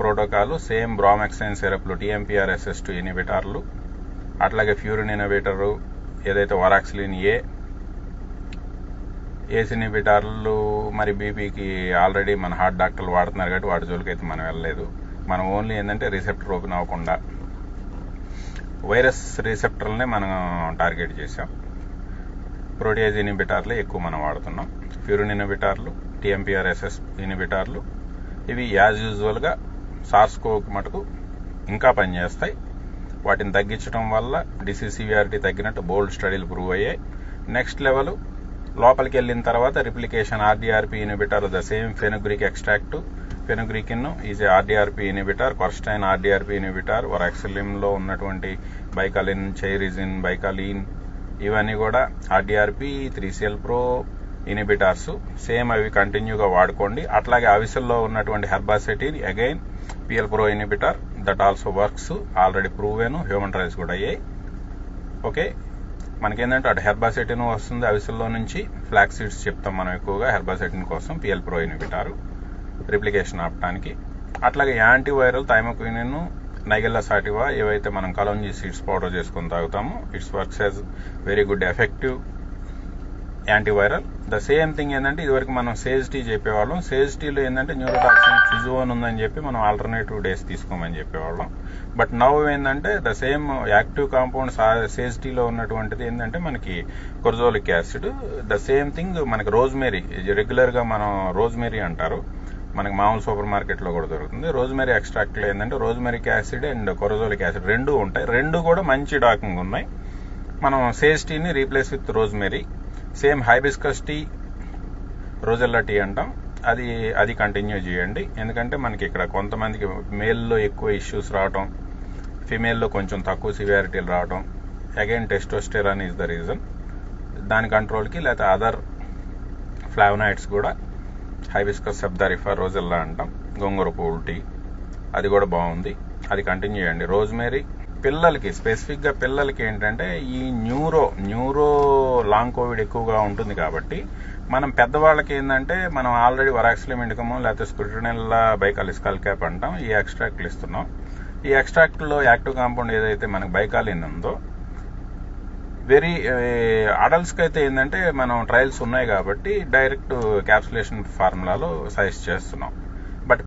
Protocol same bromhexine సిరప్లు TMPRSS two ఇనిబిటార్లు అట్లాగే ఫ్యూరిన్ ఇనిబిటరు ఏదైతే వరాక్సిలిన్ ఏ ఏస్ ఇనిబిటార్లు మరి బీపీకి ఆల్రెడీ మన హార్ట్ డాక్టర్లు వాడుతున్నారు కాబట్టి వాటి జోలికి అయితే మనం వెళ్ళలేదు. మనం ఓన్లీ ఏంటంటే రిసెప్టర్ ఓపెన్ అవ్వకుండా వైరస్ రిసెప్టర్లనే మనం టార్గెట్ చేసాం ప్రోటీయేజ్ ఇనిబిటార్లే ఎక్కువ మనం వాడుతున్నాం. ఫ్యూరిన్ ఇనిబిటార్లు టీఎంపీఆర్ఎస్ఎస్ ఇనిబిటార్లు ఇవి యాజ్ యూజువల్గా సార్స్కోకి మటుకు ఇంకా పనిచేస్తాయి. వాటిని తగ్గించడం వల్ల డిసీజ్ సివియారిటీ తగ్గినట్టు బోల్డ్ స్టడీలు ప్రూవ్ అయ్యాయి. నెక్స్ట్ లెవెల్ లోపలికి వెళ్ళిన తర్వాత replication RdRp inhibitor the same fenugreek extract. Fenugreekine is RdRp inhibitor quercetin RdRp వర్ వరాక్సిలిన్లో ఉన్నటువంటి బైకాలిన్ చైరిజిన్ బైకాలిన్ ఇవన్నీ కూడా RdRp three CL pro inhibitors. Same అవి కంటిన్యూగా వాడుకోండి. అట్లాగే అవిసల్లో ఉన్నటువంటి herbacetin again PL pro inhibitor that also works already proven human trials కూడా అయ్యాయి. ఓకే? మనకేంటంటే అటు హెర్బాసెటిన్ వస్తుంది అవిసల్లో నుంచి. ఫ్లాక్ సీడ్స్ చెప్తాం మనం ఎక్కువగా హెర్బాసెటిన్ కోసం పిఎల్ ప్రో ఇనిబిటారు. రిప్లికేషన్ ఆపడానికి అట్లాగే యాంటీవైరల్ థైమోక్వినిన్ నైగెల్లా సాటివా ఏవైతే మనం కలోంజీ సీడ్స్ పౌడర్ చేసుకొని తాగుతామో it's works as very good effective. Antiviral the same thing ఏంటంటే ఇదివరకు మనం సేజ్ టీ చెప్పేవాళ్ళం. సేజ్ టీలో ఏంటంటే న్యూరోటాక్సిన్ ఫిజువన్ ఉందని చెప్పి మనం ఆల్టర్నేటివ్ డేస్ తీసుకోమని చెప్పేవాళ్ళం. బట్ నవ్ ఏంటంటే the same active compound sage టీలో ఉన్నటువంటిది ఏంటంటే మనకి corosolic acid the same thing మనకి రోజ్మేరీ రెగ్యులర్గా మనం రోజ్మేరీ అంటారు. మనకి మామూలు సూపర్ మార్కెట్లో కూడా దొరుకుతుంది. రోజ్మెరీ ఎక్స్ట్రాక్ట్లో ఏంటంటే rosmarinic acid and corosolic acid రెండు ఉంటాయి. రెండు కూడా మంచి డాకింగ్ ఉన్నాయి. మనం సేస్టీని replace with rosemary same hibiscus tea rosella tea అంటాం. అది అది కంటిన్యూ చేయండి. ఎందుకంటే మనకి ఇక్కడ కొంతమందికి మేల్లో ఎక్కువ ఇష్యూస్ రావటం ఫిమేల్లో కొంచెం తక్కువ సివియారిటీలు రావటం. Again testosterone is the reason దాని కంట్రోల్కి లేకపోతే అదర్ ఫ్లావనాయిడ్స్ కూడా హైబిస్కస్ సబ్దారిఫా రోజెల్లా అంటాం. గోంగూర పూల్ టీ. అది కూడా బాగుంది. అది కంటిన్యూ చేయండి. రోజ్మేరీ పిల్లలకి స్పెసిఫిక్గా పిల్లలకి ఏంటంటే ఈ న్యూరో న్యూరో లాంగ్ కోవిడ్ ఎక్కువగా ఉంటుంది కాబట్టి మనం పెద్దవాళ్ళకి ఏంటంటే మనం ఆల్రెడీ వరాక్సిలిం ఇండికము లేకపోతే స్క్రూటినెల్లా బైకాల్ ఇస్కాల్ క్యాప్ అంటాం ఈ ఎక్స్ట్రాక్ట్లు ఇస్తున్నాం. ఈ ఎక్స్ట్రాక్ట్లో యాక్టివ్ కాంపౌండ్ ఏదైతే మనకు బైకాలిన్ ఉందో వెరీ అడల్ట్స్కి అయితే ఏంటంటే మనం ట్రయల్స్ ఉన్నాయి కాబట్టి డైరెక్ట్ క్యాప్సులేషన్ ఫార్ములాలో సజెస్ట్ చేస్తున్నాం.